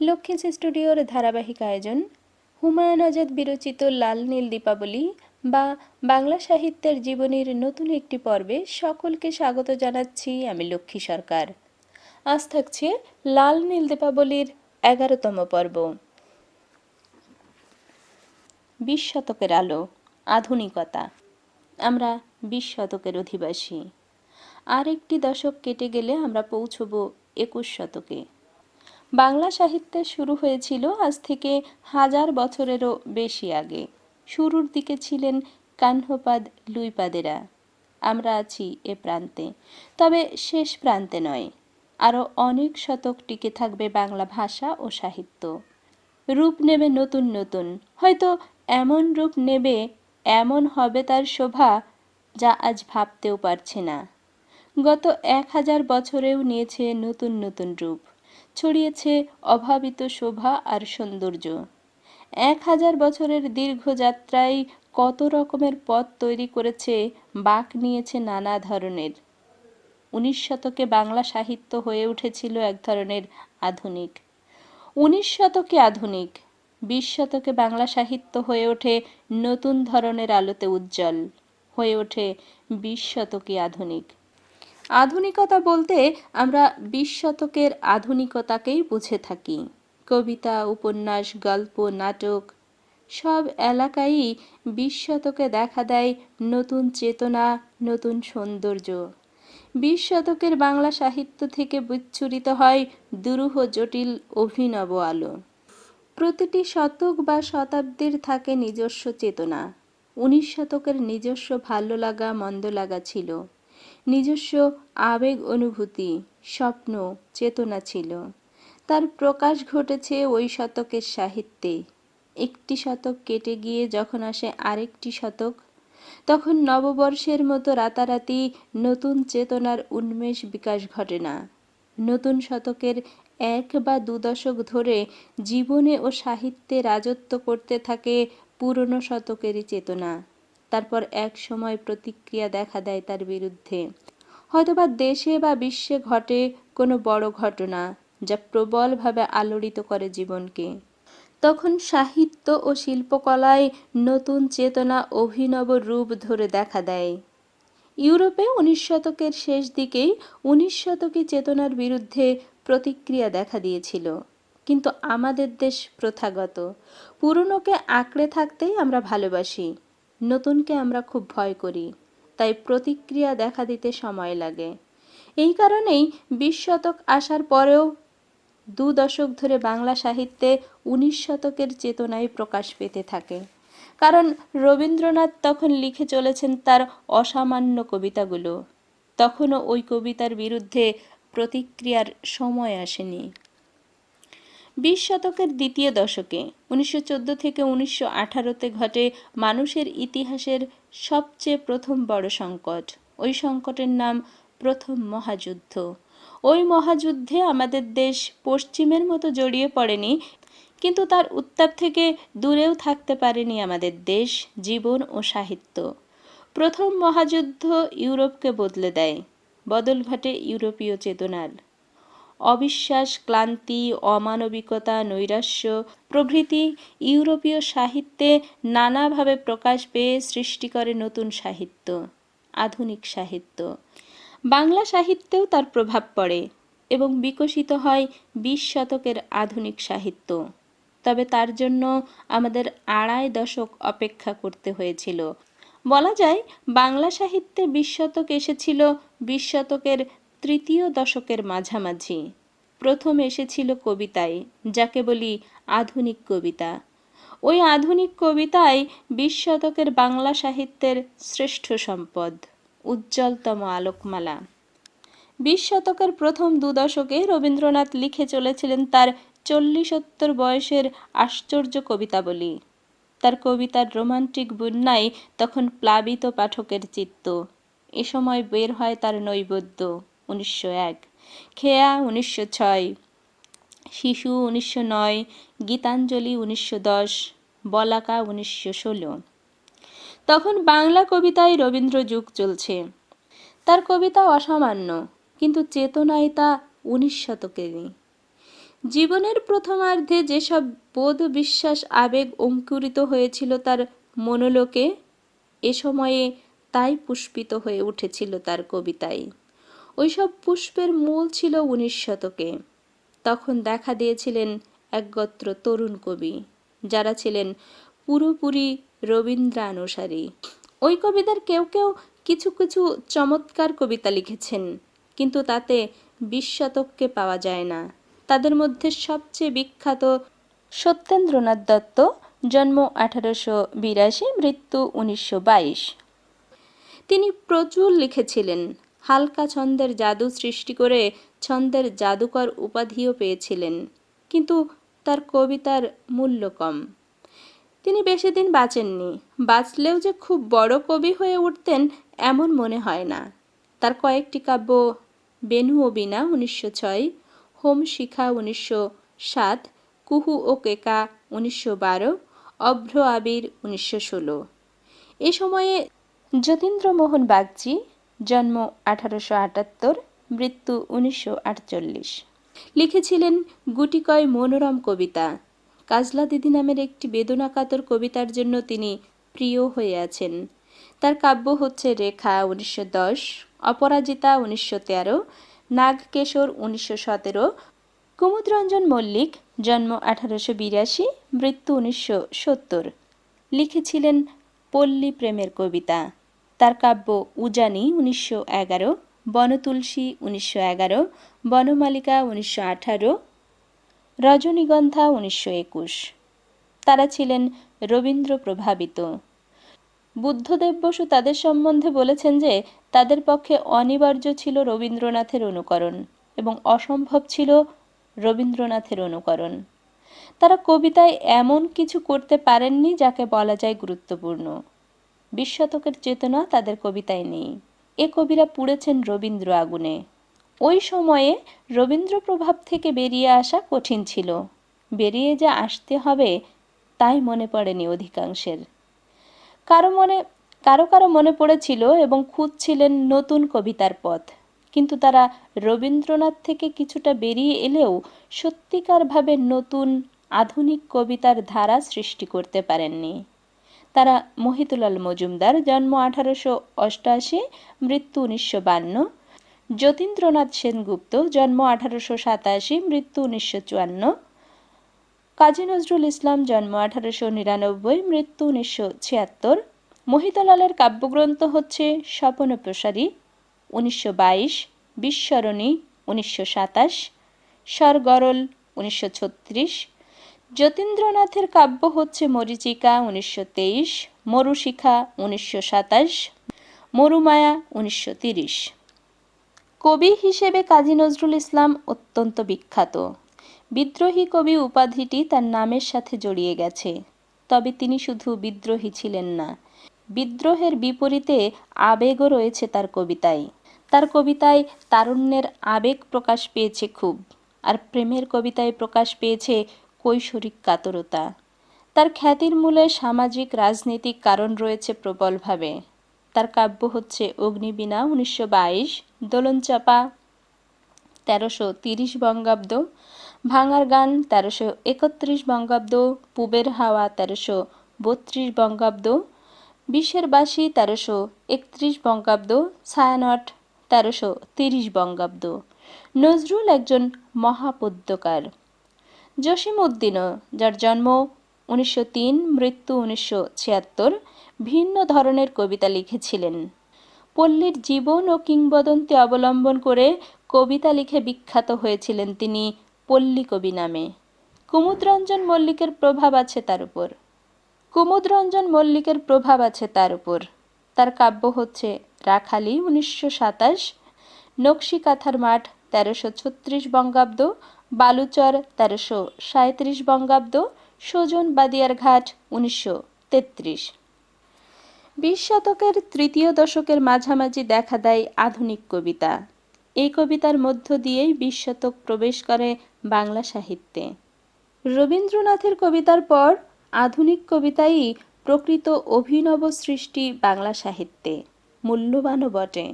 লক্ষ্মীস স্টুডিওর ধারাবাহিক আয়োজন, হুমায়ুন আজাদ বিরচিত লাল নীল দীপাবলি বা বাংলা সাহিত্যের জীবনের নতুন একটি পর্বে সকলকে স্বাগত জানাচ্ছি আমি লক্ষ্মী সরকার। আজ থাকছে লাল নীল দীপাবলির এগারোতম পর্ব। বিশ শতকের আলো, আধুনিকতা। আমরা বিশ শতকের অধিবাসী। আর একটি দশক কেটে গেলে আমরা পৌঁছব একুশ শতকে। বাংলা সাহিত্যে শুরু হয়েছিল আজ থেকে হাজার বছরেরও বেশি আগে। শুরুর দিকে ছিলেন কাহ্নপাদ লুইপাদেরা। আমরা আছি এ প্রান্তে। তবে শেষ প্রান্তে নয়, আরও অনেক শতক টিকে থাকবে বাংলা ভাষা ও সাহিত্য। রূপ নেবে নতুন নতুন, হয়তো এমন রূপ নেবে, এমন হবে তার শোভা, যা আজ ভাবতেও পারছে না। গত এক হাজার বছরেও নিয়েছে নতুন নতুন রূপ। ছড়িয়েছে অভাবিত শোভা আর সৌন্দর্য। এক হাজার বছরের দীর্ঘ যাত্রায় কত রকমের পথ তৈরি করেছে, বাঁক নিয়েছে নানা ধরনের। উনিশ শতকে বাংলা সাহিত্য হয়ে উঠেছিল এক ধরনের আধুনিক। উনিশ শতকে আধুনিক, বিশ শতকে বাংলা সাহিত্য হয়ে ওঠে নতুন ধরনের আলোতে উজ্জ্বল, হয়ে ওঠে বিশ শতকে আধুনিক। আধুনিকতা বলতে আমরা বিশ শতকের আধুনিকতাকেই বুঝে থাকি। কবিতা, উপন্যাস, গল্প, নাটক, সব এলাকায়ই বিশ শতকে দেখা দেয় নতুন চেতনা, নতুন সৌন্দর্য। বিশ শতকের বাংলা সাহিত্য থেকে বিচ্ছুরিত হয় দুরূহ, জটিল, অভিনব আলো। প্রতিটি শতক বা শতাব্দীর থাকে নিজস্ব চেতনা। উনিশ শতকের নিজস্ব ভালো লাগা মন্দ লাগা ছিল। নিজস্ব আবেগ অনুভূতি, স্বপ্ন, চেতনা ছিল। তার প্রকাশ ঘটেছে ওই শতকের সাহিত্যে। একটি শতক কেটে গিয়ে যখন আসে আরেকটি শতক, তখন নববর্ষের মতো রাতারাতি নতুন চেতনার উন্মেষ বিকাশ ঘটে না। নতুন শতকের এক বা দু দশক ধরে জীবনে ও সাহিত্যে রাজত্ব করতে থাকে পুরনো শতকেরই চেতনা। তারপর এক সময় প্রতিক্রিয়া দেখা দেয় তার বিরুদ্ধে। হয়তোবা দেশে বা বিশ্বে ঘটে কোনো বড় ঘটনা যা প্রবলভাবে আলোড়িত করে জীবনকে। তখন সাহিত্য ও শিল্পকলায় নতুন চেতনা অভিনব রূপ ধরে দেখা দেয়। ইউরোপে উনিশ শতকের শেষ দিকেই উনিশ শতকে চেতনার বিরুদ্ধে প্রতিক্রিয়া দেখা দিয়েছিল। কিন্তু আমাদের দেশ প্রথাগত। পুরনোকে আঁকড়ে থাকতেই আমরা ভালোবাসি। নতুনকে আমরা খুব ভয় করি, তাই প্রতিক্রিয়া দেখা দিতে সময় লাগে। এই কারণেই বিশ শতক আসার পরেও দু দশক ধরে বাংলা সাহিত্যে উনিশ শতকের চেতনায় প্রকাশ পেতে থাকে। কারণ রবীন্দ্রনাথ তখন লিখে চলেছেন তার অসামান্য কবিতাগুলো। তখনও ওই কবিতার বিরুদ্ধে প্রতিক্রিয়ার সময় আসেনি। বিশ শতকের দ্বিতীয় দশকে, উনিশশো চোদ্দ থেকে উনিশশো আঠারোতে ঘটে মানুষের ইতিহাসের সবচেয়ে প্রথম বড় সংকট। ওই সংকটের নাম প্রথম মহাযুদ্ধ। ওই মহাযুদ্ধে আমাদের দেশ পশ্চিমের মতো জড়িয়ে পড়েনি, কিন্তু তার উত্তাপ থেকে দূরেও থাকতে পারেনি আমাদের দেশ, জীবন ও সাহিত্য। প্রথম মহাযুদ্ধ ইউরোপকে বদলে দেয়। বদল ঘটে ইউরোপীয় চেতনার। অবিশ্বাস, ক্লান্তি, অমানবিকতা, নৈরাশ্য প্রভৃতি ইউরোপীয় সাহিত্যে নানাভাবে প্রকাশ পেয়ে সৃষ্টি করে নতুন সাহিত্য, আধুনিক সাহিত্য। বাংলা সাহিত্যেও তার প্রভাব পড়ে এবং বিকশিত হয় বিশ শতকের আধুনিক সাহিত্য। তবে তার জন্য আমাদের আড়াই দশক অপেক্ষা করতে হয়েছিল। বলা যায়, বাংলা সাহিত্যে বিশ শতক এসেছিল বিশ শতকের তৃতীয় দশকের মাঝামাঝি। প্রথম এসেছিল কবিতায়, যাকে বলি আধুনিক কবিতা। ওই আধুনিক কবিতায় বিশ শতকের বাংলা সাহিত্যের শ্রেষ্ঠ সম্পদ, উজ্জ্বলতম আলোকমালা। বিশ শতকের প্রথম দু দশকে রবীন্দ্রনাথ লিখে চলেছিলেন তার চল্লিশোত্তর বয়সের আশ্চর্য কবিতাবলী তার কবিতার রোমান্টিক বন্যায় তখন প্লাবিত পাঠকের চিত্ত। এ সময় বের হয় তার নৈবদ্য। উনিশশো এক। খেয়া উনিশশো ছয়। শিশু উনিশশো নয়। গীতাঞ্জলি উনিশশো দশ। বলাকা উনিশশো ষোলো। তখন বাংলা কবিতায় রবীন্দ্র যুগ চলছে। তার কবিতা অসামান্য, কিন্তু চেতনায় তা উনিশ শতকেরই। জীবনের প্রথমার্ধে যেসব বোধ বিশ্বাস, আবেগ অঙ্কুরিত হয়েছিল তার মনোলোকে, এ সময়ে তাই পুষ্পিত হয়ে উঠেছিল তার কবিতায়। ওইসব পুষ্পের মূল ছিল উনিশ শতকে। তখন দেখা দিয়েছিলেন একগত্র তরুণ কবি, যারা ছিলেন পুরোপুরি রবীন্দ্রানুসারী। ওই কবিদের কেউ কেউ কিছু কিছু চমৎকার কবিতা লিখেছেন, কিন্তু তাতে বিশ শতককে পাওয়া যায় না। তাদের মধ্যে সবচেয়ে বিখ্যাত সত্যেন্দ্রনাথ দত্ত, জন্ম আঠারোশো বিরাশি, মৃত্যু উনিশশো বাইশ। তিনি প্রচুর লিখেছিলেন। হালকা ছন্দের জাদু সৃষ্টি করে ছন্দের জাদুকর উপাধিও পেয়েছিলেন। কিন্তু তার কবিতার মূল্য কম। তিনি বেশি দিন বাঁচেননি। বাঁচলেও যে খুব বড় কবি হয়ে উঠতেন এমন মনে হয় না। তার কয়েকটি কাব্য বেনু ও বিনা উনিশশো ছয়, হোম শিখা উনিশশো সাত, কুহু ও কেকা উনিশশো বারো, অভ্র আবির উনিশশো ষোলো। এ সময়ে যতীন্দ্রমোহন বাগচি জন্ম আঠারোশো আটাত্তর, মৃত্যু উনিশশো আটচল্লিশ। লিখেছিলেন গুটিকয় মনোরম কবিতা। কাজলা দিদি নামের একটি বেদনাকাতর কবিতার জন্য তিনি প্রিয় হয়ে আছেন। তার কাব্য হচ্ছে রেখা উনিশশো দশ, অপরাজিতা উনিশশো তেরো, নাগকেশর উনিশশো সতেরো, কুমুদরঞ্জন মল্লিক, জন্ম আঠারোশো বিরাশি, মৃত্যু উনিশশো সত্তর। লিখেছিলেন পল্লী প্রেমের কবিতা। তার কাব্য উজানি উনিশশো এগারো বনতুলসী উনিশশো এগারো বনমালিকা উনিশশো আঠারো, রজনীগন্ধা উনিশশো একুশ। তারা ছিলেন রবীন্দ্র প্রভাবিত। বুদ্ধদেব বসু তাদের সম্বন্ধে বলেছেন যে, তাদের পক্ষে অনিবার্য ছিল রবীন্দ্রনাথের অনুকরণ এবং অসম্ভব ছিল রবীন্দ্রনাথের অনুকরণ। তারা কবিতায় এমন কিছু করতে পারেননি যাকে বলা যায় গুরুত্বপূর্ণ। বিশ শতকের চেতনা তাদের কবিতায় নেই। এ কবিরা পুড়েছেন রবীন্দ্র আগুনে। ওই সময়ে রবীন্দ্র প্রভাব থেকে বেরিয়ে আসা কঠিন ছিল। বেরিয়ে যে আসতে হবে, তাই মনে পড়েনি অধিকাংশের। কারও মনে, কারও কারও মনে পড়েছিল এবং খুঁজছিলেন নতুন কবিতার পথ। কিন্তু তারা রবীন্দ্রনাথ থেকে কিছুটা বেরিয়ে এলেও সত্যিকারভাবে নতুন, আধুনিক কবিতার ধারা সৃষ্টি করতে পারেননি। তারা মহিতুলাল মজুমদার, জন্ম আঠারোশো অষ্টআশি মৃত্যু উনিশশো বান্ন। যতীন্দ্রনাথ সেনগুপ্ত, জন্ম আঠারোশো সাতাশি, মৃত্যু উনিশশো চুয়ান্ন। কাজী নজরুল ইসলাম, জন্ম আঠারোশো নিরানব্বই, মৃত্যু উনিশশো ছিয়াত্তর। মহিতলালের কাব্যগ্রন্থ হচ্ছে স্বপন প্রসারী, উনিশশো বাইশ বিস্মরণী উনিশশো সাতাশ, স্বরগরল, উনিশশো ছত্রিশ যতীন্দ্রনাথের কাব্য হচ্ছে মরিচিকা উনিশশো তেইশ, মরুশিখা উনিশশো সাতাশ, মরুমায়া উনিশশো তিরিশ। কবি হিসেবে কাজী নজরুল ইসলাম অত্যন্ত বিখ্যাত। বিদ্রোহী কবি উপাধিটি তার নামের সাথে জড়িয়ে গেছে। তবে তিনি শুধু বিদ্রোহী ছিলেন না, বিদ্রোহের বিপরীতে আবেগও রয়েছে তার কবিতায়। তার কবিতায় তারুণ্যের আবেগ প্রকাশ পেয়েছে খুব, আর প্রেমের কবিতায় প্রকাশ পেয়েছে কৈশোরিক কাতরতা। তার খ্যাতির মূলে সামাজিক রাজনৈতিক কারণ রয়েছে প্রবলভাবে। তার কাব্য হচ্ছে অগ্নিবীণা উনিশশো বাইশ, দোলনচাপা তেরোশো তিরিশ বঙ্গাব্দ, ভাঙার গান তেরোশো একত্রিশ বঙ্গাব্দ, পুবের হাওয়া তেরোশো বত্রিশ বঙ্গাব্দ বিশ্বের বাসী তেরোশো একত্রিশ বঙ্গাব্দ, ছায়ানট তেরোশো তিরিশ বঙ্গাব্দ। নজরুল একজন মহাপদ্যকার। জসিম উদ্দিনও যার জন্ম উনিশশো তিন, মৃত্যু উনিশশো ছিয়াত্তর, ভিন্ন ধরনের কবিতা লিখেছিলেন। পল্লীর জীবন ও কিংবদন্তি অবলম্বন করে কবিতা লিখে বিখ্যাত হয়েছিলেন তিনি পল্লী কবি নামে। কুমুদরঞ্জন মল্লিকের প্রভাব আছে তার উপর। কুমুদরঞ্জন মল্লিকের প্রভাব আছে তার উপর। তার কাব্য হচ্ছে রাখালি উনিশশো সাতাশ নকশি কাথার মাঠ তেরোশো ছত্রিশ বঙ্গাব্দ বালুচর তেরোশো সাঁত্রিশ বঙ্গাব্দ, সুজন বাদিয়ার ঘাট উনিশশো তেত্রিশ। বিশ শতকের তৃতীয় দশকের মাঝামাঝি দেখা দেয় আধুনিক কবিতা। এই কবিতার মধ্য দিয়েই বিশ শতক প্রবেশ করে বাংলা সাহিত্যে। রবীন্দ্রনাথের কবিতার পর আধুনিক কবিতাই প্রকৃত অভিনব সৃষ্টি বাংলা সাহিত্যে, মূল্যবানও বটে।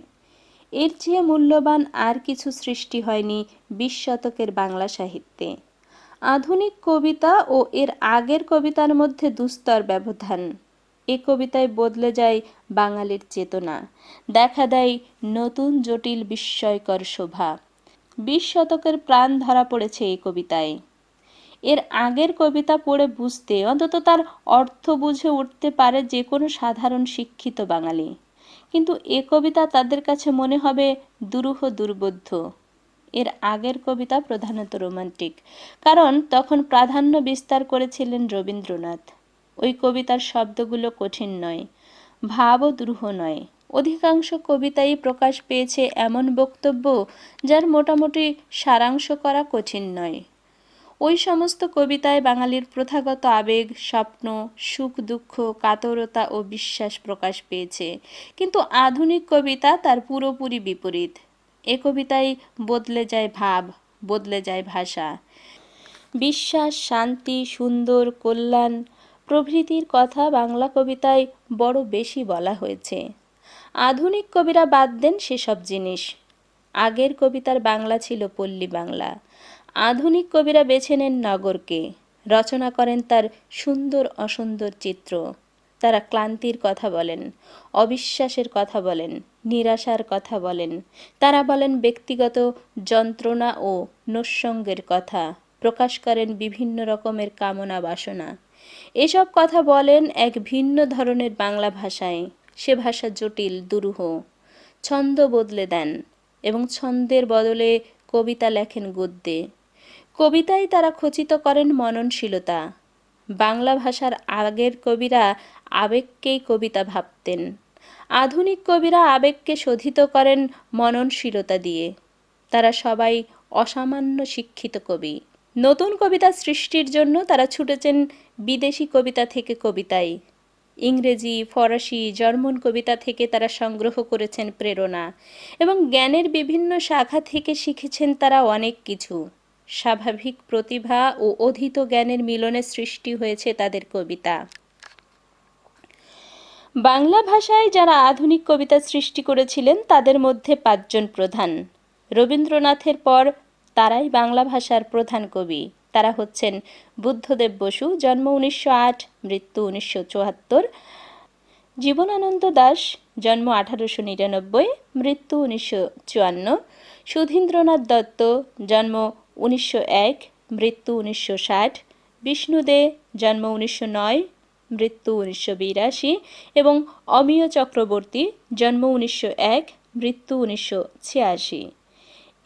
এর চেয়ে মূল্যবান আর কিছু সৃষ্টি হয়নি বিশ শতকের বাংলা সাহিত্যে। আধুনিক কবিতা ও এর আগের কবিতার মধ্যে দুস্তর ব্যবধান। এ কবিতায় বদলে যায় বাঙালির চেতনা। দেখা দেয় নতুন জটিল বিস্ময়কর শোভা। বিশ শতকের প্রাণ ধরা পড়েছে এই কবিতায়। এর আগের কবিতা পড়ে বুঝতে অন্তত তার অর্থ বুঝে উঠতে পারে যে কোনো সাধারণ শিক্ষিত বাঙালি। কিন্তু এ কবিতা তাদের কাছে মনে হবে দুরূহ দুর্বোধ্য। এর আগের কবিতা প্রধানত রোমান্টিক। কারণ তখন প্রাধান্য বিস্তার করেছিলেন রবীন্দ্রনাথ। ওই কবিতার শব্দগুলো কঠিন নয় ভাবও দুরূহ নয়। অধিকাংশ কবিতাই প্রকাশ পেয়েছে এমন বক্তব্য যার মোটামুটি সারাংশ করা কঠিন নয়। ওই সমস্ত কবিতায় বাঙালির প্রথাগত আবেগ, স্বপ্ন, সুখ, দুঃখ, কাতরতা ও বিশ্বাস প্রকাশ পেয়েছে। কিন্তু আধুনিক কবিতা তার পুরোপুরি বিপরীত। এ কবিতায় বদলে যায় ভাব, বদলে যায় ভাষা। বিশ্বাস, শান্তি, সুন্দর, কল্যাণ প্রভৃতির কথা বাংলা কবিতায় বড় বেশি বলা হয়েছে। আধুনিক কবিরা বাদ দেন সেসব জিনিস। আগের কবিতার বাংলা ছিল পল্লী বাংলা। আধুনিক কবিরা বেছে নেন নগরকে। রচনা করেন তার সুন্দর অসুন্দর চিত্র। তারা ক্লান্তির কথা বলেন, অবিশ্বাসের কথা বলেন, নিরাশার কথা বলেন। তারা বলেন ব্যক্তিগত যন্ত্রণা ও নস্যঙ্গের কথা, প্রকাশ করেন বিভিন্ন রকমের কামনা বাসনা। এসব কথা বলেন এক ভিন্ন ধরনের বাংলা ভাষায়। সে ভাষা জটিল, দুরূহ, ছন্দ বদলে দেন এবং ছন্দের বদলে কবিতা লেখেন গদ্যে। কবিতায় তারা খচিত করেন মননশীলতা। বাংলা ভাষার আগের কবিরা আবেগকেই কবিতা ভাবতেন। আধুনিক কবিরা আবেগকে শোধিত করেন মননশীলতা দিয়ে। তারা সবাই অসামান্য শিক্ষিত কবি। নতুন কবিতা সৃষ্টির জন্য তারা ছুটেছেন বিদেশি কবিতা থেকে কবিতায়। ইংরেজি, ফরাসি, জার্মান কবিতা থেকে তারা সংগ্রহ করেছেন প্রেরণা। এবং জ্ঞানের বিভিন্ন শাখা থেকে শিখেছেন তারা অনেক কিছু। স্বাভাবিক প্রতিভা ও অধীত জ্ঞানের মিলনে সৃষ্টি হয়েছে তাদের কবিতা। বাংলা ভাষায় যারা আধুনিক কবিতা সৃষ্টি করেছিলেন, তাদের মধ্যে পাঁচজন প্রধান। রবীন্দ্রনাথের পর তারাই বাংলা ভাষার প্রধান কবি। তারা হচ্ছেন বুদ্ধদেব বসু, জন্ম উনিশশো আট, মৃত্যু উনিশশো চুয়াত্তর। জীবনানন্দ দাস, জন্ম আঠারোশো নিরানব্বই, মৃত্যু উনিশশো চুয়ান্ন। সুধীন্দ্রনাথ দত্ত, জন্ম উনিশশো এক, মৃত্যু উনিশশো ষাট বিষ্ণু দে জন্ম উনিশশো নয়, মৃত্যু উনিশশো বিরাশি এবং অমিয় চক্রবর্তী জন্ম উনিশশো এক, মৃত্যু উনিশশো ছিয়াশি।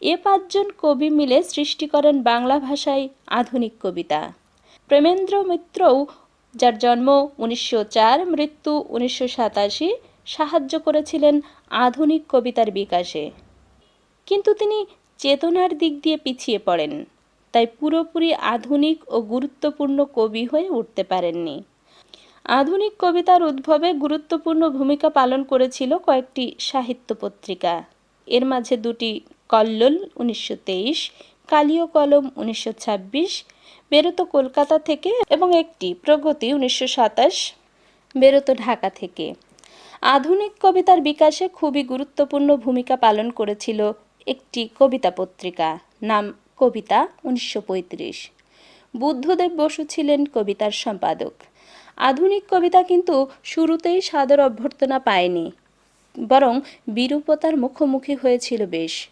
এ পাঁচজন কবি মিলে সৃষ্টি করেন বাংলা ভাষায় আধুনিক কবিতা। প্রেমেন্দ্র মিত্রও, যার জন্ম উনিশশো চার, মৃত্যু উনিশশো সাতাশি, সাহায্য করেছিলেন আধুনিক কবিতার বিকাশে। কিন্তু তিনি চেতনার দিক দিয়ে পিছিয়ে পড়েন। তাই পুরোপুরি আধুনিক ও গুরুত্বপূর্ণ কবি হয়ে উঠতে পারেননি। আধুনিক কবিতার উদ্ভবে গুরুত্বপূর্ণ ভূমিকা পালন করেছিল কয়েকটি সাহিত্য পত্রিকা। এর মাঝে দুটি কল্লোল উনিশশো তেইশ, কালীয় কলম উনিশশো ছাব্বিশ, বেরোতো কলকাতা থেকে এবং একটি প্রগতি উনিশশো সাতাশ, বেরোতো ঢাকা থেকে। আধুনিক কবিতার বিকাশে খুবই গুরুত্বপূর্ণ ভূমিকা পালন করেছিল একটি কবিতা পত্রিকা, নাম কবিতা উনিশশো পঁয়ত্রিশ। বুদ্ধদেব বসু ছিলেন কবিতার সম্পাদক। আধুনিক কবিতা কিন্তু শুরুতেই সাদর অভ্যর্থনা পায়নি, বরং বিরূপতার মুখোমুখি হয়েছিল বেশ।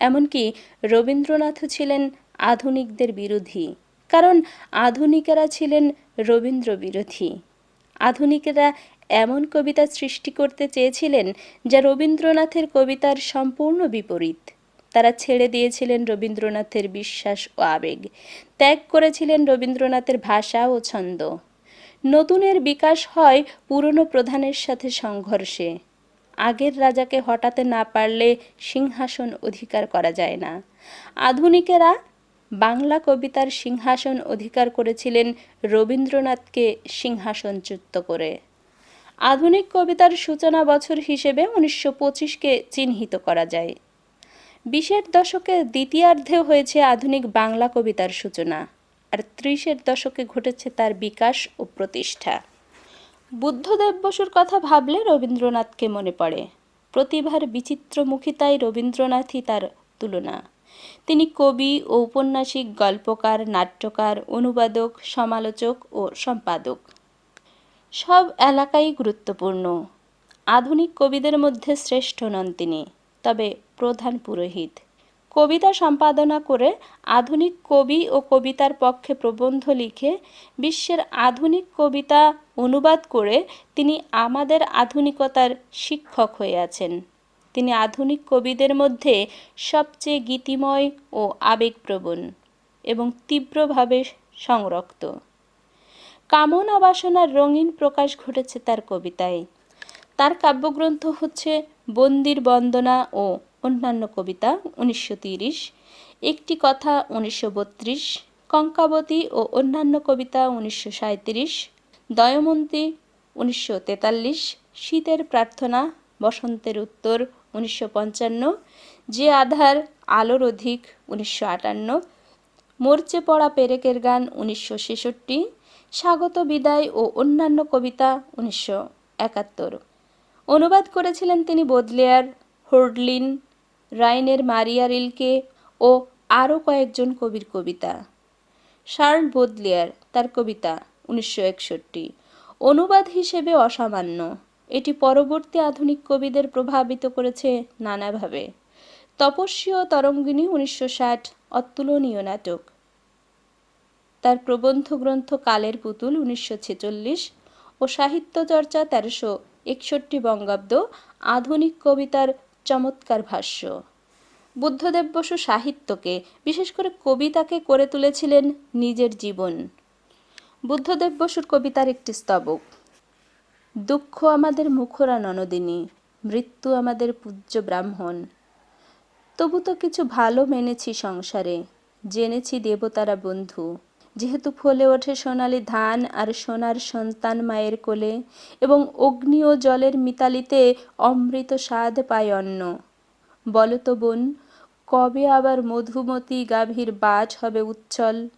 এমনকি রবীন্দ্রনাথও ছিলেন আধুনিকদের বিরোধী, কারণ আধুনিকেরা ছিলেন রবীন্দ্র বিরোধী আধুনিকেরা এমন কবিতা সৃষ্টি করতে চেয়েছিলেন যা রবীন্দ্রনাথের কবিতার সম্পূর্ণ বিপরীত। তারা ছেড়ে দিয়েছিলেন রবীন্দ্রনাথের বিশ্বাস ও আবেগ, ত্যাগ করেছিলেন রবীন্দ্রনাথের ভাষা ও ছন্দ। নতুনের বিকাশ হয় পুরনো প্রধানের সাথে সংঘর্ষে। আগের রাজাকে হটাতে না পারলে সিংহাসন অধিকার করা যায় না। আধুনিকেরা বাংলা কবিতার সিংহাসন অধিকার করেছিলেন রবীন্দ্রনাথকে সিংহাসনচ্যুত করে। আধুনিক কবিতার সূচনা বছর হিসেবে উনিশশো পঁচিশকে চিহ্নিত করা যায়। বিশের দশকের দ্বিতীয়ার্ধে হয়েছে আধুনিক বাংলা কবিতার সূচনা, আর ত্রিশের দশকে ঘটেছে তার বিকাশ ও প্রতিষ্ঠা। বুদ্ধদেব বসুর কথা ভাবলে রবীন্দ্রনাথকে মনে পড়ে। প্রতিভার বিচিত্রমুখিতায় রবীন্দ্রনাথই তার তুলনা। তিনি কবি ঔপন্যাসিক গল্পকার, নাট্যকার, অনুবাদক, সমালোচক ও সম্পাদক। সব এলাকাই গুরুত্বপূর্ণ। আধুনিক কবিদের মধ্যে শ্রেষ্ঠ নন তিনি, তবে প্রধান পুরোহিত। কবিতা সম্পাদনা করে আধুনিক কবি ও কবিতার পক্ষে প্রবন্ধ লিখে বিশ্বের আধুনিক কবিতা অনুবাদ করে তিনি আমাদের আধুনিকতার শিক্ষক হয়ে আছেন। তিনি আধুনিক কবিদের মধ্যে সবচেয়ে গীতিময় ও আবেগপ্রবণ এবং তীব্রভাবে সংরক্ত। কামনা বাসনার রঙিন প্রকাশ ঘটেছে তার কবিতায়। তার কাব্যগ্রন্থ হচ্ছে বন্দির বন্দনা ও অন্যান্য কবিতা উনিশশো একটি কথা উনিশশো বত্রিশ, কঙ্কাবতী ও অন্যান্য কবিতা উনিশশো দয়মন্তী উনিশশো তেতাল্লিশ, শীতের প্রার্থনা বসন্তের উত্তর উনিশশো পঞ্চান্ন, যে আধার আলোর অধিক উনিশশো আটান্ন, মরচে পড়া পেরেকের গান উনিশশো ছেষট্টি স্বাগত বিদায় ও অন্যান্য কবিতা উনিশশো একাত্তর। অনুবাদ করেছিলেন তিনি বদলেয়ার হোর্ডলিন রাইনের মারিয়া রিলকে ও আরও কয়েকজন কবির কবিতা। শার্ল বোদলেয়ার তার কবিতা উনিশশো একষট্টি। অনুবাদ হিসেবে অসামান্য। এটি পরবর্তী আধুনিক কবিদের প্রভাবিত করেছে নানাভাবে। তপস্বী ও তরঙ্গিনী উনিশশো ষাট, অতুলনীয় নাটক। তার প্রবন্ধ গ্রন্থ কালের পুতুল উনিশশো ছেচল্লিশ ও সাহিত্য চর্চা তেরোশো একষট্টি বঙ্গাব্দ, আধুনিক কবিতার চমৎকার ভাষ্য। বুদ্ধদেব বসু সাহিত্যকে, বিশেষ করে কবিতাকে করে তুলেছিলেন নিজের জীবন। বুদ্ধদেব বসুর কবিতার একটি স্তবক, দুঃখ আমাদের মুখরা ননদিনী, মৃত্যু আমাদের পূজ্য ব্রাহ্মণ। তবু তো কিছু ভালো মেনেছি সংসারে, জেনেছি দেবতারা বন্ধু যেহেতু ফলে ওঠে সোনালি ধান আর সোনার সন্তান মায়ের কোলে এবং অগ্নি ও জলের মিতালিতে অমৃত স্বাদ পায় অন্ন। বলতো বোন, কবে আবার মধুমতি গাভীর বাজ হবে উচ্ছল?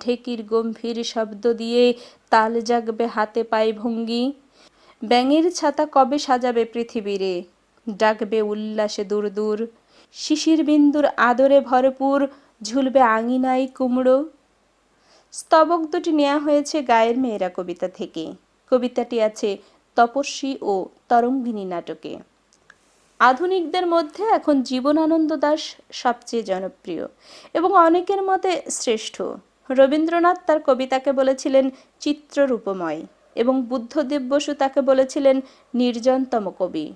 ঢেকির গম্ভীর শব্দ দিয়ে তাল জাগবে হাতে পায়ে ভঙ্গি। ব্যাঙের ছাতা কবে সাজাবে পৃথিবীরে? ডাকবে উল্লাসে দূর দূর। শিশির বিন্দুর আদরে ভরপুর ঝুলবে আঙিনাই কুমড়ো। স্তবক দুটি নেওয়া হয়েছে গায়ের মেয়েরা কবিতা থেকে। কবিতাটি আছে তপস্বী ও তরঙ্গিনী নাটকে। আধুনিকদের মধ্যে এখন জীবনানন্দ দাস সবচেয়ে জনপ্রিয় এবং অনেকের মতে শ্রেষ্ঠ। রবীন্দ্রনাথ তার কবিতাকে বলেছিলেন চিত্ররূপময় এবং বুদ্ধদেব বসু তাকে বলেছিলেন নির্জনতম কবি।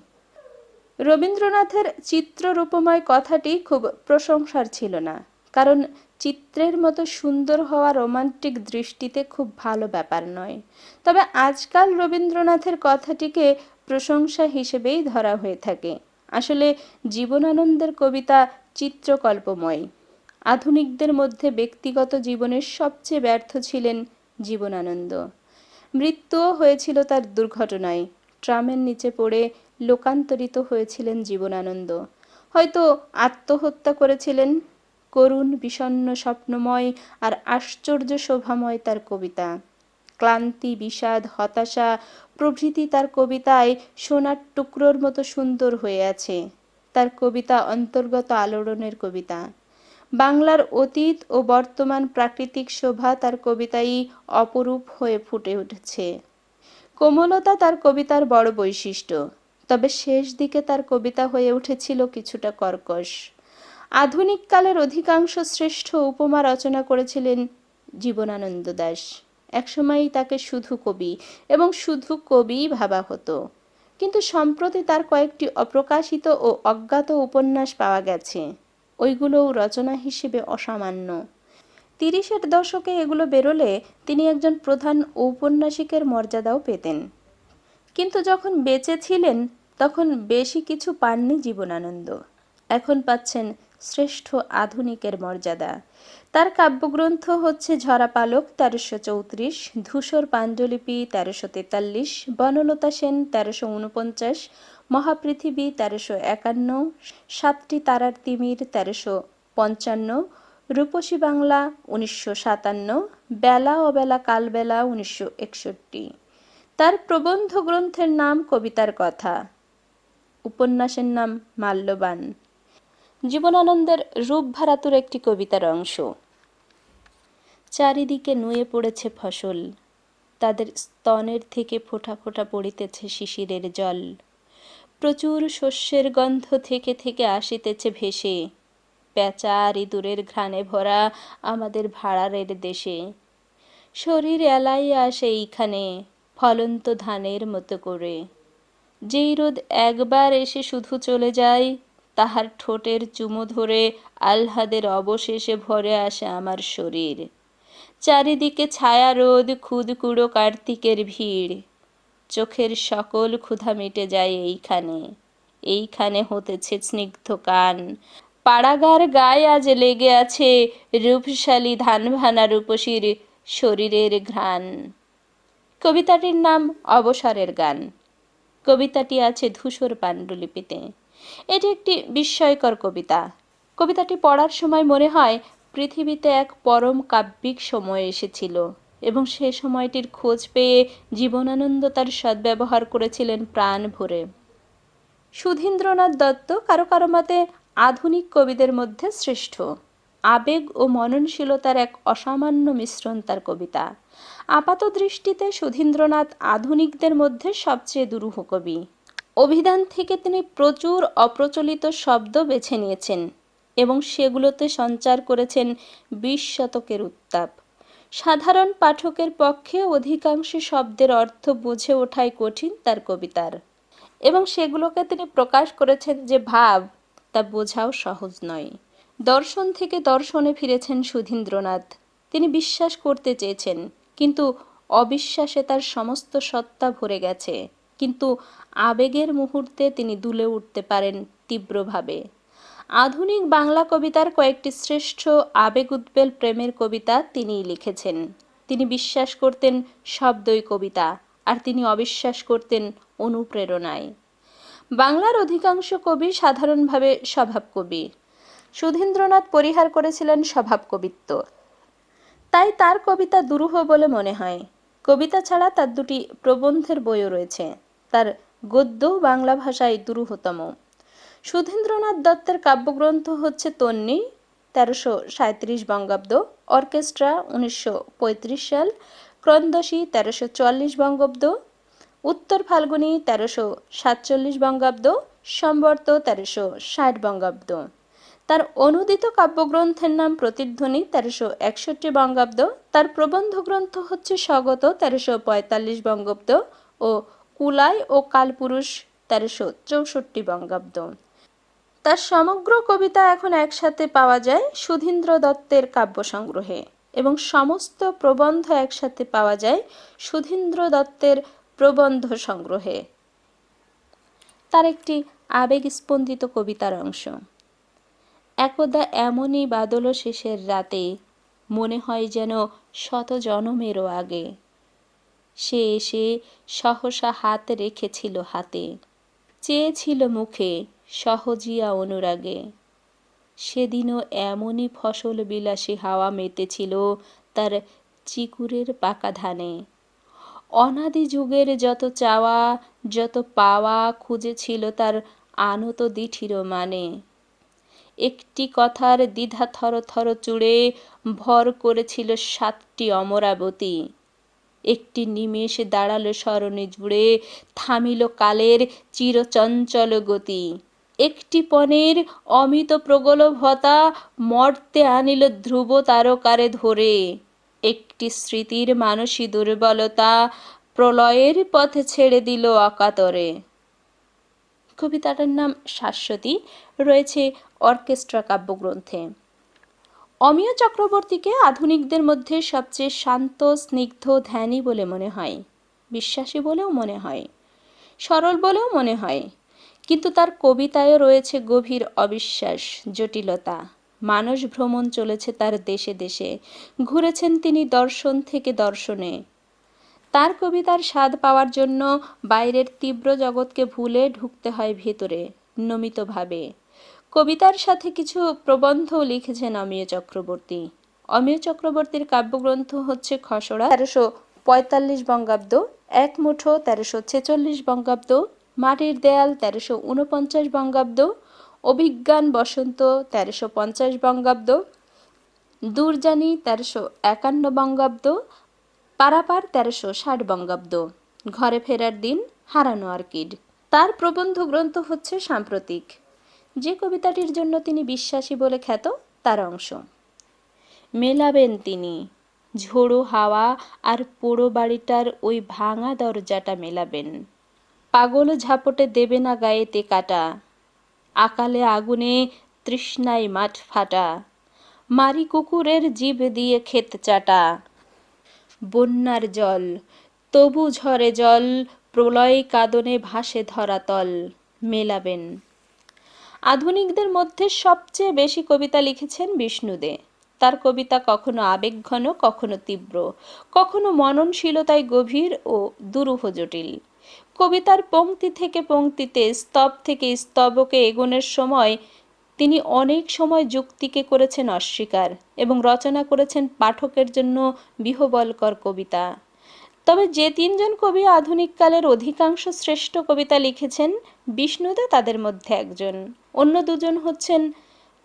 রবীন্দ্রনাথের চিত্ররূপময় কথাটি খুব প্রশংসার ছিল না, কারণ চিত্রের মতো সুন্দর হওয়া রোমান্টিক দৃষ্টিতে খুব ভালো ব্যাপার নয়। তবে আজকাল রবীন্দ্রনাথের কথাটিকে প্রশংসা হিসেবেই ধরা হয়ে থাকে। আসলে জীবনানন্দের কবিতা চিত্রকল্পময়। আধুনিকদের মধ্যে ব্যক্তিগত জীবনের সবচেয়ে ব্যর্থ ছিলেন জীবনানন্দ। মৃত্যুও হয়েছিল তার দুর্ঘটনায়। ট্রামের নিচে পড়ে লোকান্তরিত হয়েছিলেন জীবনানন্দ। হয়তো আত্মহত্যা করেছিলেন করুণ বিষণ্ন স্বপ্নময় আর আশ্চর্য শোভাময় তার কবিতা। ক্লান্তি, বিষাদ, হতাশা প্রভৃতি তার কবিতায় সোনার টুকরোর মতো সুন্দর হয়ে আছে। তার কবিতা অন্তর্গত আলোড়নের কবিতা। বাংলার অতীত ও বর্তমান প্রাকৃতিক শোভা তার কবিতায় অপরূপ হয়ে ফুটে উঠেছে। কোমলতা তার কবিতার বড় বৈশিষ্ট্য। তবে শেষ দিকে তার কবিতা হয়ে উঠেছিল কিছুটা কর্কশ। আধুনিক কালের অধিকাংশ শ্রেষ্ঠ উপমা রচনা করেছিলেন জীবনানন্দ দাস। একসময়ই তাকে শুধু কবি এবং শুধু কবি ভাবা হতো। কিন্তু সম্প্রতি তার কয়েকটি অপ্রকাশিত ও অজ্ঞাত উপন্যাস পাওয়া গেছে। ওইগুলোও রচনা হিসেবে অসামান্য। তিরিশের দশকে এগুলো বেরোলে তিনি একজন প্রধান ঔপন্যাসিকের মর্যাদাও পেতেন। কিন্তু যখন বেঁচে ছিলেন, তখন বেশি কিছু পাননি জীবনানন্দ। এখন পাচ্ছেন শ্রেষ্ঠ আধুনিকের মর্যাদা। তার কাব্যগ্রন্থ হচ্ছে ঝরাপালক তেরোশো চৌত্রিশ, ধূসর পাণ্ডুলিপি তেরোশো তেতাল্লিশ, বনলতা সেন তেরোশো উনপঞ্চাশ, মহাপৃথিবী তেরোশো একান্ন, সাতটি তারার তিমির তেরোশো পঞ্চান্ন, রূপসী বাংলা উনিশশো সাতান্ন, বেলা অবেলা কালবেলা উনিশশো একষট্টি। তার প্রবন্ধ গ্রন্থের নাম কবিতার কথা। উপন্যাসের নাম মাল্যবান। জীবনানন্দের রূপ ভারাতুর একটি কবিতার অংশ। চারিদিকে নুয়ে পড়েছে ফসল। তাদের স্তনের থেকে ফোঁটা ফোঁটা পড়িতেছে শিশিরের জল। প্রচুর শস্যের গন্ধ থেকে থেকে আসিতেছে ভেসে। পেঁচা আর ইঁদুরের ঘ্রাণে ভরা আমাদের ভাড়ারের দেশে। শরীর এলাই আসে এইখানে, ফলন্ত ধানের মতো করে। যেই রোদ একবার এসে শুধু চলে যায় তাহার ঠোঁটের চুমো ধরে আহ্লাদের অবশেষে ভরে আসে আমার শরীর। চারিদিকে ছায়া রোদ, খুদকুড়ো কার্তিকের ভিড়। চোখের সকল ক্ষুধা মিটে যায় এইখানে। এইখানে হতেছে স্নিগ্ধ কান। পাড়াগার গায়ে আজ লেগে আছে রূপশালী ধানভানা রূপসীর শরীরের ঘ্রাণ। কবিতাটির নাম অবসরের গান। কবিতাটি আছে ধূসর পাণ্ডুলিপিতে। এটি একটি বিস্ময়কর কবিতা। কবিতাটি পড়ার সময় মনে হয় পৃথিবীতে এক পরম কাব্যিক সময় এসেছিল এবং সে সময়টির খোঁজ পেয়ে জীবনানন্দ তার সদ্ব্যবহার করেছিলেন প্রাণ ভরে। সুধীন্দ্রনাথ দত্ত কারও কারও মতে আধুনিক কবিদের মধ্যে শ্রেষ্ঠ। আবেগ ও মননশীলতার এক অসামান্য মিশ্রণ তার কবিতা। আপাত দৃষ্টিতে সুধীন্দ্রনাথ আধুনিকদের মধ্যে সবচেয়ে দুরূহ কবি। অভিধান থেকে তিনি প্রচুর অপ্রচলিত শব্দ বেছে নিয়েছেন এবং সেগুলোতে সঞ্চার করেছেন বিশ শতকের উত্তাপ। সাধারণ পাঠকের পক্ষে অধিকাংশ শব্দের অর্থ বুঝে ওঠাই কঠিন তার কবিতার। এবং সেগুলোকে তিনি প্রকাশ করেছেন যে ভাব, তা বোঝাও সহজ নয়। দর্শন থেকে দর্শনে ফিরেছেন সুধীন্দ্রনাথ। তিনি বিশ্বাস করতে চেয়েছেন, কিন্তু অবিশ্বাসে তার সমস্ত সত্তা ভরে গেছে। কিন্তু আবেগের মুহূর্তে তিনি দুলে উঠতে পারেন তীব্রভাবে। আধুনিক বাংলা কবিতার কয়েকটি শ্রেষ্ঠ আবেগ উদ্বেল প্রেমের কবিতা তিনিই লিখেছেন। তিনি বিশ্বাস করতেন শব্দই কবিতা, আর তিনি অবিশ্বাস করতেন অনুপ্রেরণায়। বাংলার অধিকাংশ কবি সাধারণভাবে স্বভাব কবি সুধীন্দ্রনাথ পরিহার করেছিলেন স্বভাব কবিত্ব তাই তার কবিতা দুরূহ বলে মনে হয়। কবিতা ছাড়া তার দুটি প্রবন্ধের বইও রয়েছে। তার গদ্য বাংলা ভাষায় দুরূহতম। সুধীন্দ্রনাথ দত্তের কাব্যগ্রন্থ হচ্ছে তন্নি তেরোশো সাঁত্রিশ বঙ্গাব্দ অর্কেস্ট্রা উনিশশো পঁয়ত্রিশ সাল, ক্রন্দশী তেরোশো চুয়াল্লিশ বঙ্গাব্দ, উত্তর ফাল্গুনী তেরোশো সাতচল্লিশ বঙ্গাব্দ, সম্বর্ত তেরোশো ষাট বঙ্গাব্দ। তার অনুদিত কাব্যগ্রন্থের নাম প্রতিধ্বনি তেরোশো একষট্টি বঙ্গাব্দ, তার প্রবন্ধ গ্রন্থ হচ্ছে স্বগত তেরোশো পঁয়তাল্লিশ বঙ্গাব্দ ও কুলাই ও কালপুরুষ তেরোশো চৌষট্টি বঙ্গাব্দ। তার সমগ্র কবিতা এখন একসাথে পাওয়া যায় সুধীন্দ্র দত্তের কাব্য সংগ্রহে এবং সমস্ত প্রবন্ধ একসাথে পাওয়া যায় সুধীন্দ্র দত্তের প্রবন্ধ সংগ্রহে। তার একটি আবেগ স্পন্দিত কবিতার অংশ। একদা এমনই বাদল শেষের রাতে মনে হয় যেন শত জনমেরও আগে। সে এসে সহসা হাত রেখেছিল হাতে। চেয়েছিল মুখে সহজিয়া অনুরাগে। সেদিনও এমনই ফসল বিলাসী হাওয়া মেতেছিল তার চিকুরের পাকা ধানে। অনাদি যুগের যত চাওয়া, যত পাওয়া খুঁজেছিল তার আনত দিঠির মানে। একটি কথার দ্বিধা থর থর চুড়ে ভর করেছিল সাতটি অমরাবতী। একটি নিমেষ দাঁড়াল স্মরণে জুড়ে থামিল কালের চিরচঞ্চল গতি। একটি পনেরো অমিত প্রগলভতা মর্তে আনিল ধ্রুব তারকারে ধরে। একটি স্মৃতির মানসী দুর্বলতা প্রলয়ের পথে ছেড়ে দিল অকাতরে। কবিতাটার নাম শাশ্বতী। রয়েছে অর্কেস্ট্রা কাব্যগ্রন্থে। অমিয় চক্রবর্তীকে আধুনিকদের মধ্যে সবচেয়ে শান্ত, স্নিগ্ধ, ধ্যানী বলে মনে হয়। বিশ্বাসী বলেও মনে হয়। সরল বলেও মনে হয়। কিন্তু তার কবিতায়ও রয়েছে গভীর অবিশ্বাস, জটিলতা। মানস ভ্রমণ চলেছে তার দেশে দেশে। ঘুরেছেন তিনি দর্শন থেকে দর্শনে। তার কবিতার স্বাদ পাওয়ার জন্য বাইরের তীব্র জগৎকে ভুলে ঢুকতে হয় ভেতরে, নমিতভাবে। কবিতার সাথে কিছু প্রবন্ধও লিখেছেন অমিয় চক্রবর্তী। অমিয় চক্রবর্তীর কাব্যগ্রন্থ হচ্ছে খসড়া, তেরোশো পঁয়তাল্লিশ বঙ্গাব্দ, এক মুঠো, তেরোশো ছেচল্লিশ বঙ্গাব্দ, মাটির দেয়াল, তেরোশো উনপঞ্চাশ বঙ্গাব্দ, অভিজ্ঞান বসন্ত, তেরোশো পঞ্চাশ বঙ্গাব্দ দূরজানি তেরোশো একান্ন বঙ্গাব্দ, পারাপার, তেরোশো ষাট বঙ্গাব্দ। ঘরে ফেরার দিন, হারানো আর্কিড তার প্রবন্ধ গ্রন্থ হচ্ছে সাম্প্রতিক। যে কবিতাটির জন্য তিনি বিশ্বাসী বলে খ্যাত, তার অংশ। মেলাবেন তিনি, ঝোড়ো হাওয়া আর পোড়ো বাড়িটার ওই ভাঙা দরজাটা মেলাবেন। পাগল ঝাপটে দেবে না গায়েতে কাটা, আকালে আগুনে তৃষ্ণায় মাঠ ফাটা, মারি কুকুরের জিভ দিয়ে ক্ষেত চাটা। বন্যার জল, তবু ঝরে জল, প্রলয় কাদনে ভাসে ধরাতল মেলাবেন। আধুনিকদের মধ্যে সবচেয়ে বেশি কবিতা লিখেছেন বিষ্ণুদে তার কবিতা কখনো আবেগঘন, কখনো তীব্র, কখনো মননশীলতায় গভীর ও দুরূহ জটিল। কবিতার পংক্তি থেকে পংক্তিতে স্তব থেকে স্তবকে এগোনের সময় তিনি অনেক সময় যুক্তিকে করেছেন অস্বীকার এবং রচনা করেছেন পাঠকের জন্য বিহবলকর কবিতা। তবে যে তিনজন কবি আধুনিক কালের অধিকাংশ শ্রেষ্ঠ কবিতা লিখেছেন, বিষ্ণুদা তাদের মধ্যে একজন। অন্য দুজন হচ্ছেন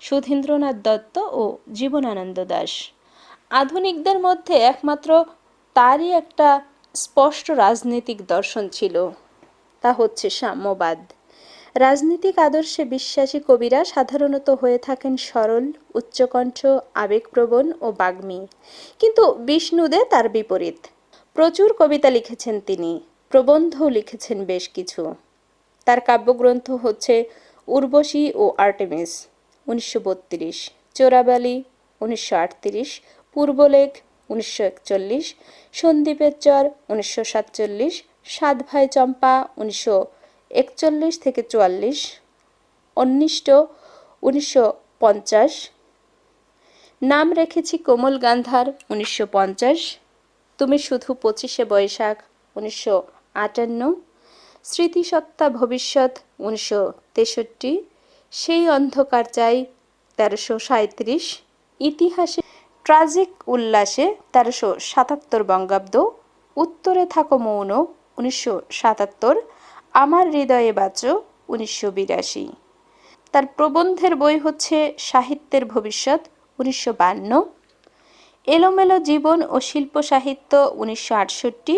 সুধীন্দ্রনাথ দত্ত ও জীবনানন্দ দাস। আধুনিকদের মধ্যে একমাত্র তারই একটা স্পষ্ট রাজনৈতিক দর্শন ছিল, তা হচ্ছে সাম্যবাদ। রাজনীতিক আদর্শে বিশ্বাসী কবিরা সাধারণত হয়ে থাকেন সরল, উচ্চকণ্ঠ, আবেগপ্রবণ ও বাগ্মী। কিন্তু বিষ্ণুদে তার বিপরীত। প্রচুর কবিতা লিখেছেন তিনি, প্রবন্ধও লিখেছেন বেশ কিছু। তার কাব্যগ্রন্থ হচ্ছে উর্বশী ও আর্টেমিস, উনিশশো বত্রিশ, চোরাবালি, উনিশশো আটত্রিশ, পূর্বলেখ, উনিশশো একচল্লিশ, সন্দীপের চর, উনিশশো সাতচল্লিশ সাত ভাই চম্পা, উনিশশো একচল্লিশ থেকে চুয়াল্লিশ, অন্নিষ্ট, উনিশশো পঞ্চাশ, নাম রেখেছি কোমল গান্ধার, উনিশশো পঞ্চাশ তুমি শুধু পঁচিশে বৈশাখ, উনিশশো আটান্ন, স্মৃতিসত্তা ভবিষ্যৎ, উনিশশো তেষট্টি, সেই অন্ধকার চাই তেরোশো সাঁত্রিশ ইতিহাসে ট্রাজিক উল্লাসে তেরোশো সাতাত্তর বঙ্গাব্দ, উত্তরে থাকো মৌন, উনিশশো সাতাত্তর, আমার হৃদয়ে বাঁচো, উনিশশো বিরাশি। তার প্রবন্ধের বই হচ্ছে সাহিত্যের ভবিষ্যৎ, উনিশশো বান্ন। এলোমেলো জীবন ও শিল্প সাহিত্য উনিশশো আটষট্টি,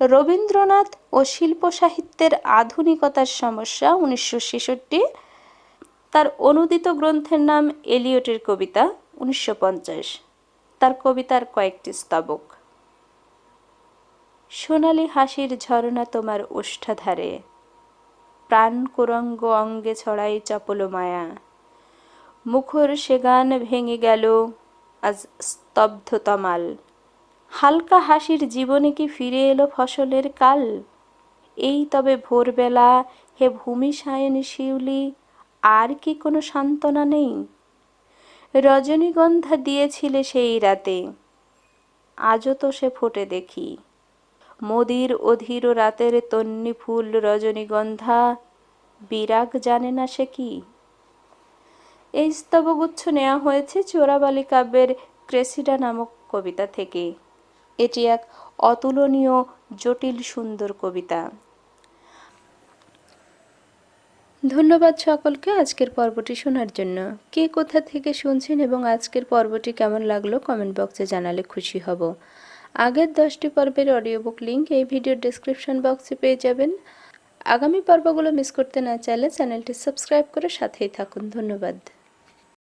রবীন্দ্রনাথ ও শিল্প সাহিত্যের আধুনিকতার সমস্যা উনিশশো ছেষট্টি, তার অনুদিত গ্রন্থের নাম এলিয়টের কবিতা উনিশশো পঞ্চাশ। তার কবিতার কয়েকটি স্তবক। সোনালি হাসির ঝরনা তোমার ওষ্ঠাধারে, প্রাণ কুরঙ্গ অঙ্গে ছড়াই চপল মায়া। মুখর সে গান ভেঙে গেল আজ স্তব্ধ তমাল হালকা হাসির জীবনে কি ফিরে এলো ফসলের কাল? এই তবে ভোরবেলা হে ভূমি সায়নী শিউলি, আর কি কোনো সান্ত্বনা নেই? রজনীগন্ধা দিয়েছিলে সেই রাতে, আজও তো সে ফোটে দেখি। মোদির অধীর রাতের তন্নি ফুল রজনীগন্ধা, বিরাগ জানে না সে কি? এই স্তবগুচ্ছ নেওয়া হয়েছে চোরাবালি কাব্যের ক্রেসিডা নামক কবিতা থেকে। এটি এক অতুলনীয়, জটিল, সুন্দর কবিতা। ধন্যবাদ সকলকে আজকের পর্বটি শোনার জন্য। কে কোথা থেকে শুনছেন এবং আজকের পর্বটি কেমন লাগল কমেন্ট বক্সে জানালে খুশি হব। আগের দশটি পর্বের অডিও বুক লিঙ্ক এই ভিডিওর ডিসক্রিপশন বক্সে পেয়ে যাবেন। আগামী পর্বগুলো মিস করতে না চাইলে চ্যানেলটি সাবস্ক্রাইব করে সাথেই থাকুন। ধন্যবাদ।